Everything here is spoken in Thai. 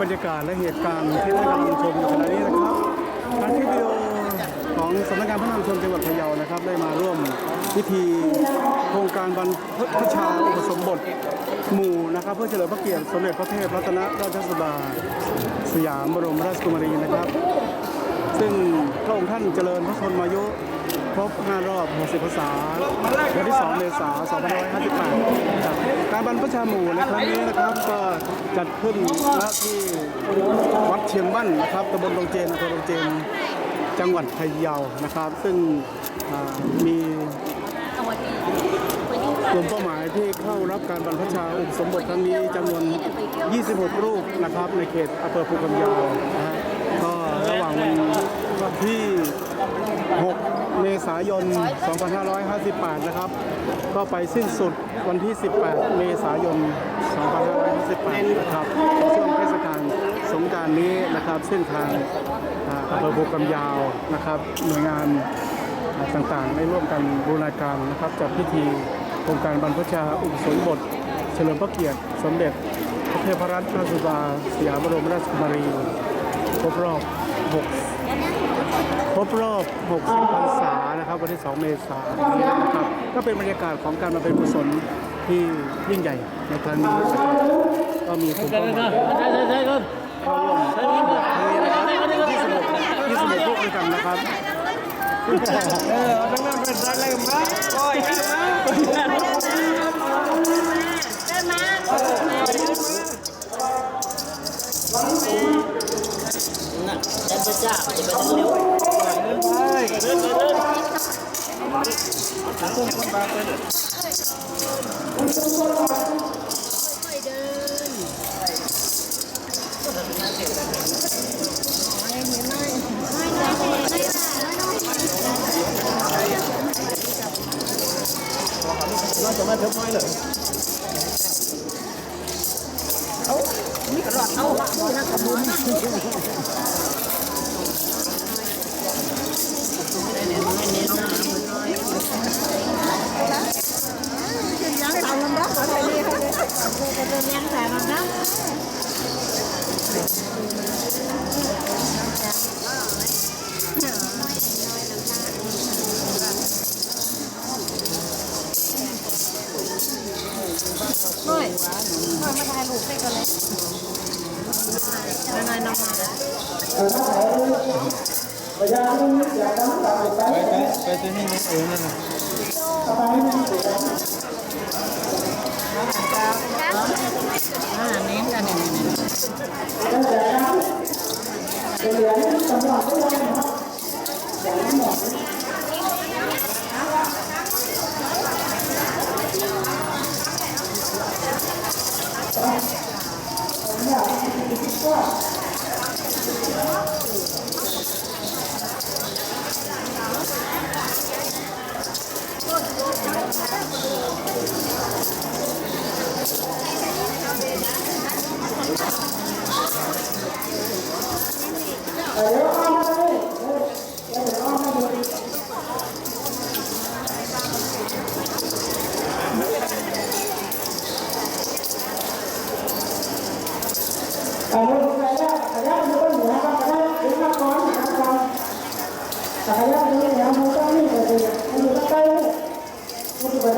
บรรยากาศและเหตุการณ์ที่ท่านกำลังชมอยู่ขณะนี้นะครับทางคลิปวิดีโอของสำนักงานพระนามชนจังหวัดพะเยานะครับ ได้มาร่วมพิธีโครงการบรรพชาอุปสมบทหมู่นะครับ เพื่อเฉลิมพระเกียรติสมเด็จพระเทพรัตนราชสุดาสยามบรมราชกุมารีนะครับ ซึ่งพระองค์ท่านเจริญพระชนมายุ รบ 5 รอบ 60พรรษา วันที่ 2 เมษายน 2558ครับการบรรพชาหมู่ในครั้งนี้นะครับ ก็จัดขึ้นณที่วัดเชียงบ้านนะครับตำบลดงเจนอำเภอดงเจน จังหวัดพะเยานะครับ ซึ่งมีกลุ่มเป้าหมายที่เข้ารับการบรรพชาอุปสมบทครั้งนี้จำนวน 26 รูปนะครับ ในเขตอำเภอภูกำยาวนะฮะก็ระหว่างวันที่ 6 เมษายน 2558 นะครับ ก็ไปสิ้นสุดวันที่ 18 เมษายน 2558 นะครับ ช่วงเทศกาลสงการนี้นะครับเส้นทางอ่าอำเภอภูกำยาวนะครับหน่วยงานอ่าต่างๆ ได้ร่วมกันบูรณาการนะครับจัดพิธีโครงการบรรพชาอุปสมบท เฉลิมพระเกียรติสมเด็จพระเทพรัตนราชสุดาสยามบรมราชกุมารีครบรอบ 6 ครบรอบ 60พรรษานะครับ วันที่ 2 เมษายนนะครับก็เป็นบรรยากาศของการมาเป็นกุศลที่ยิ่งใหญ่ในครั้งนี้นะครับก็มีกลุ่มเป้าหมายเข้าร่วมทั้งหมดนี้นะครับ26 26พวกด้วยกันนะครับเออเอาทั้งนั้นเป็นอะไรมาโอ้ยมาน่ะแต่พระเจ้าจะไปเร็ว nó cho mấy thứ mới được Ấu, biết cả loạt ấu, ấu, ấu, ấu, ấu, ấu, ấu, ấu, น่อยน้อยมาถ่ายรูปให้กันเลยหรอไปไปไปที่นี่นี่เออนั่นน่ะอ่า Amém? ก็ได้ถึงมาก่อนนะครับ